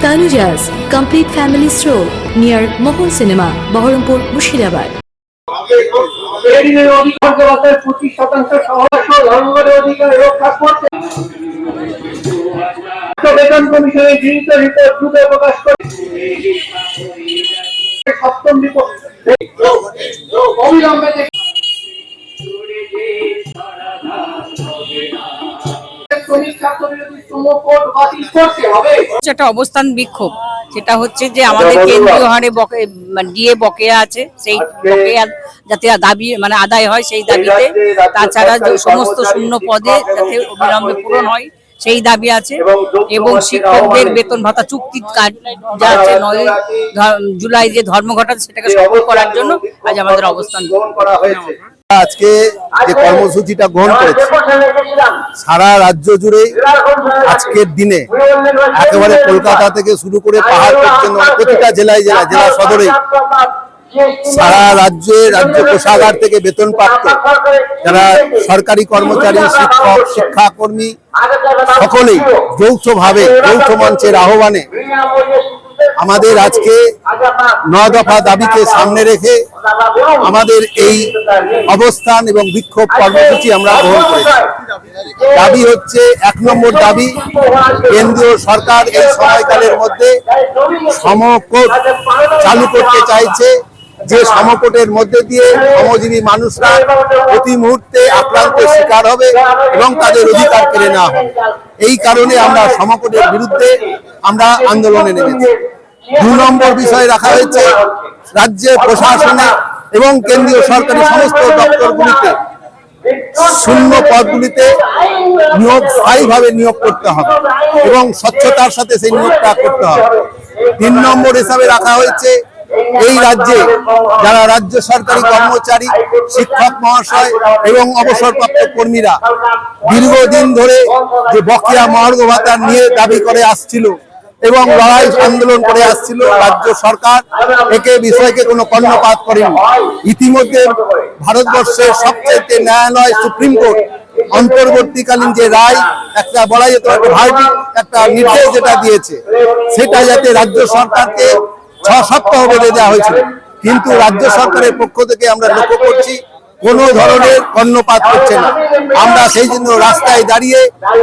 Tanujas Complete Family Stroll near Mohol Cinema, Baharampur, Mushirabad. ট্রেডিংয়ের অধিকার দেওয়াতে পঁচিশ শতাংশ ধর্মঘটের অধিকার রক্ষা করতে বেতন কমিশনের গৃহীত রিপোর্ট দ্রুত প্রকাশ করে সপ্তম রিপোর্ট অবিলম্বে একটা অবস্থান বিক্ষোভ। সেটা হচ্ছে যে আমাদের কেন্দ্রীয় হারে ডিএ বকেয়া আছে সেই বকেয়া যাতে দাবি মানে আদায় হয় সেই দাবিতে। তাছাড়া যে সমস্ত শূন্য পদে যাতে অবিলম্বে পূরণ হয় সেই দাবি আছে। এবং শিক্ষকদের বেতন ভাতা চুক্তির কাজ যা আছে নয় জুলাই যে ধর্মঘট সেটাকে সফল করার জন্য আজ আমাদের অবস্থান করা হয়েছে। আজকে যে কর্মসূচিটা গ্রহণ করেছে, সারা রাজ্য জুড়ে আজকের দিনে একেবারে কলকাতা থেকে শুরু করে পাহাড় পর্যন্ত মানে প্রতিটা জেলায় জেলা জেলা সদরে সারা রাজ্যে, রাজ্য কোষাগার থেকে বেতন প্রাপ্ত যারা সরকারি কর্মচারী, শিক্ষক, শিক্ষাকর্মী, সকলেই যৌথভাবে, যৌথ মঞ্চের আহ্বানে আমাদের আজকে ন দফা দাবিকে সামনে রেখে আমাদের এই অবস্থান এবং বিক্ষোভ কর্মসূচি আমরা গ্রহণ করেছি। দাবি হচ্ছে, এক নম্বর দাবি, কেন্দ্রীয় সরকার এই সময়কালের মধ্যে সমকোট চালু করতে চাইছে। যে সমকোটের মধ্যে দিয়ে শ্রমজীবী মানুষরা প্রতি মুহূর্তে আক্রান্তের শিকার হবে এবং তাদের অধিকার কেড়ে নেওয়া হবে। এই কারণে আমরা সমকোটের বিরুদ্ধে আমরা আন্দোলনে নেমেছি। দু নম্বর বিষয় রাখা হয়েছে রাজ্যের প্রশাসনে এবং কেন্দ্রীয় সরকারি সমস্ত দপ্তরগুলিতে শূন্য পদগুলিতে নিয়োগ স্থায়ীভাবে নিয়োগ করতে হবে এবং স্বচ্ছতার সাথে সেই নিয়োগটা করতে হবে। তিন নম্বর হিসাবে রাখা হয়েছে এই রাজ্যে যারা রাজ্য সরকারি কর্মচারী শিক্ষক মহাশয় এবং অবসরপ্রাপ্ত কর্মীরা দীর্ঘদিন ধরে যে বকেয়া মহার্ঘ ভাতা নিয়ে দাবি করে আসছিল এবং লড়াই আন্দোলন করে আসছিল রাজ্য সরকার। একে বিষয়কে কোনো কর্ণপাত করেনি। ইতিমধ্যে ভারতবর্ষের সবচেয়ে ন্যায়ালয় সুপ্রিম কোর্ট অন্তর্বর্তীকালীন যে রায়, একটা বলা যেত ভার্ডিক একটা নির্দেশ যেটা দিয়েছে, সেটা যাতে রাজ্য সরকারকে ছ সপ্তাহ বেঁধে দেওয়া হয়েছিল। কিন্তু রাজ্য সরকারের পক্ষ থেকে আমরা লক্ষ্য করছি কোনো ধরনের কর্ণপাত করছে না। আমরা সেই জন্য রাস্তায় দাঁড়িয়ে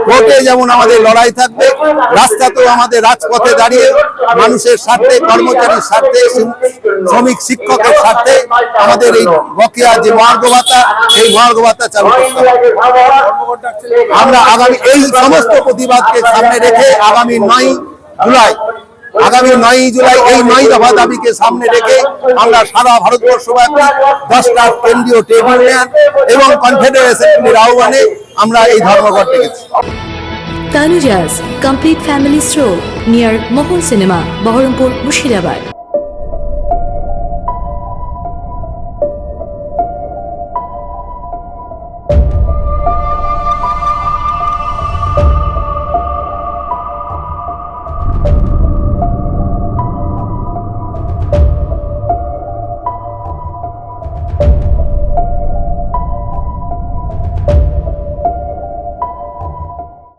কোর্টে যেমন আমাদের লড়াই থাকবে, রাস্তাতেও আমাদের রাজপথে দাঁড়িয়ে মানুষের স্বার্থে, কর্মচারীর স্বার্থে শ্রমিক শিক্ষকের স্বার্থে আমাদের এই বকেয়া যে মহার্ঘ ভাতা এই মহার্ঘ ভাতা চালু আমরা আগামী এই সমস্ত প্রতিবাদকে সামনে রেখে আগামী নয় জুলাই আগামী নয় জুলাই এই নয় দফা দাবিকে সামনে রেখে আমরা সারা ভারতবর্ষ ব্যাপী দশটা কেন্দ্রীয় ট্রেড ইউনিয়ন এবং কনফেডারেশনের আহ্বানে আমরা এই ধর্মঘট ডেকেছি Tanuja's complete family store near Mohan cinema Baharampur Mushirabad.